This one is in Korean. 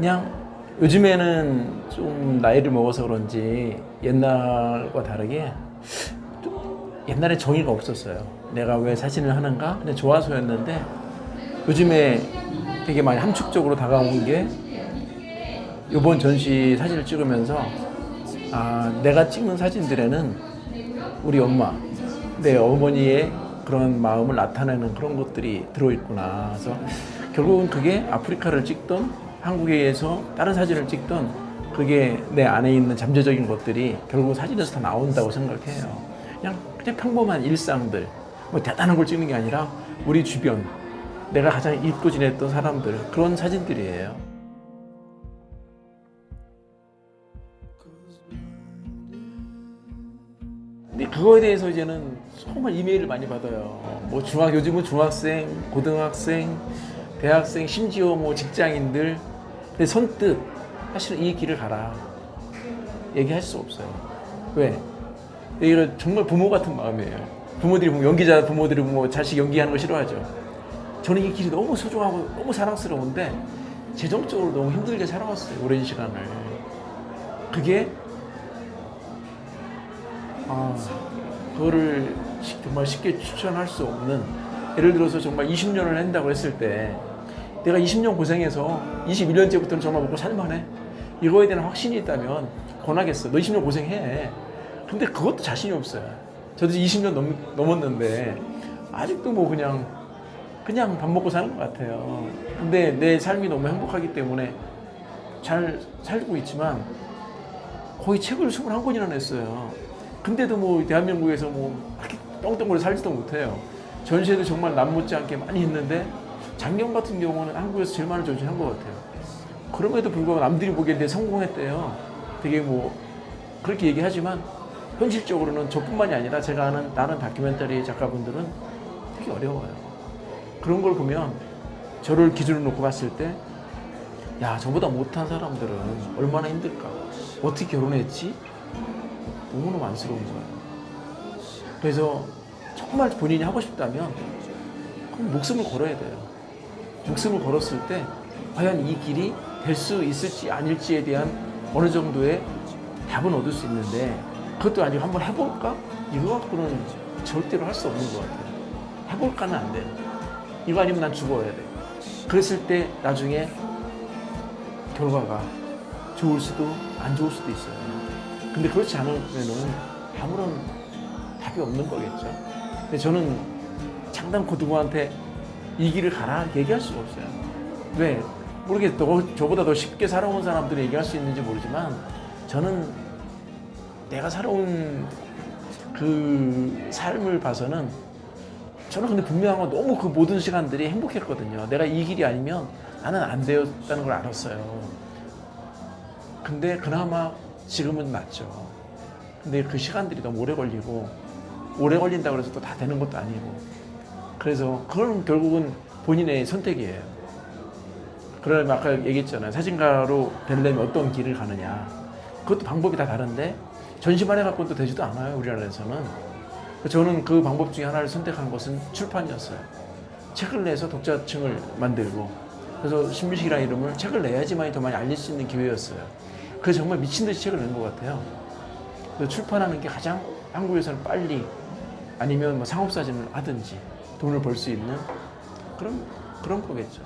그냥 요즘에는 좀 나이를 먹어서 그런지 옛날과 다르게 좀 옛날에 정의가 없었어요. 내가 왜 사진을 하는가? 그냥 좋아서였는데 요즘에 되게 많이 함축적으로 다가온 게 이번 전시 사진을 찍으면서 아, 내가 찍는 사진들에는 우리 엄마, 내 어머니의 그런 마음을 나타내는 그런 것들이 들어있구나. 그래서 결국은 그게 아프리카를 찍던 한국에서 다른 사진을 찍던 그게 내 안에 있는 잠재적인 것들이 결국 사진에서 다 나온다고 생각해요. 그냥 그냥 평범한 일상들, 뭐 대단한 걸 찍는 게 아니라 우리 주변, 내가 가장 잊고 지냈던 사람들 그런 사진들이에요. 그거에 대해서 이제는 정말 이메일을 많이 받아요. 뭐 중학 요즘은 중학생, 고등학생, 대학생, 심지어 뭐 직장인들. 근데 선뜻 사실은 이 길을 가라 얘기할 수 없어요. 왜? 이거 정말 부모 같은 마음이에요. 부모들이 보면 연기자 부모들이 뭐 자식 연기하는 거 싫어하죠. 저는 이 길이 너무 소중하고 너무 사랑스러운데 재정적으로 너무 힘들게 살아왔어요. 오랜 시간을. 그게 아, 그거를 시- 정말 쉽게 추천할 수 없는 예를 들어서 정말 20년을 한다고 했을 때 내가 20년 고생해서 21년째부터는 정말 먹고 살만해. 이거에 대한 확신이 있다면 권하겠어. 너 20년 고생해. 근데 그것도 자신이 없어요. 저도 20년 넘, 넘었는데 아직도 뭐 그냥 그냥 밥 먹고 사는 것 같아요. 근데 내 삶이 너무 행복하기 때문에 잘 살고 있지만 거의 책을 21권이나 냈어요. 근데도 뭐 대한민국에서 뭐 떵떵거리 살지도 못해요. 전시회도 정말 남 못지않게 많이 했는데 작년 같은 경우는 한국에서 제일 많은 전시 한 것 같아요. 그럼에도 불구하고 남들이 보기엔 되게 성공했대요. 되게 뭐 그렇게 얘기하지만 현실적으로는 저뿐만이 아니라 제가 아는 다른 다큐멘터리 작가분들은 되게 어려워요. 그런 걸 보면 저를 기준으로 놓고 봤을 때 야, 저보다 못한 사람들은 얼마나 힘들까? 어떻게 결혼했지? 너무너무 안쓰러운 거예요. 그래서 정말 본인이 하고 싶다면 그럼 목숨을 걸어야 돼요. 목숨을 걸었을 때 과연 이 길이 될 수 있을지 아닐지에 대한 어느 정도의 답은 얻을 수 있는데 그것도 아니고 한번 해볼까? 이거 갖고는 절대로 할 수 없는 것 같아요. 해볼까는 안 돼요. 이거 아니면 난 죽어야 돼. 그랬을 때 나중에 결과가 좋을 수도 안 좋을 수도 있어요. 근데 그렇지 않으면은 아무런 답이 없는 거겠죠. 근데 저는 장담 고등어한테 이 길을 가라 얘기할 수가 없어요. 왜? 모르겠어. 너- 저보다 더 쉽게 살아온 사람들이 얘기할 수 있는지 모르지만 저는 내가 살아온 그 삶을 봐서는 저는 근데 분명한 건 너무 그 모든 시간들이 행복했거든요. 내가 이 길이 아니면 나는 안 되었다는 걸 알았어요. 근데 그나마 지금은 낫죠. 근데 그 시간들이 너무 오래 걸리고 오래 걸린다고 해서 또 다 되는 것도 아니고 그래서 그건 결국은 본인의 선택이에요. 그러면 아까 얘기했잖아요. 사진가로 되려면 어떤 길을 가느냐. 그것도 방법이 다 다른데 전시만 해갖고 또 되지도 않아요. 우리나라에서는. 저는 그 방법 중에 하나를 선택한 것은 출판이었어요. 책을 내서 독자층을 만들고 그래서 신비식이라는 이름을 책을 내야지만이 더 많이 알릴 수 있는 기회였어요. 그래서 정말 미친 듯이 책을 낸 것 같아요. 출판하는 게 가장 한국에서는 빨리 아니면 뭐 상업 사진을 하든지 돈을 벌 수 있는 그런 그런 거겠죠.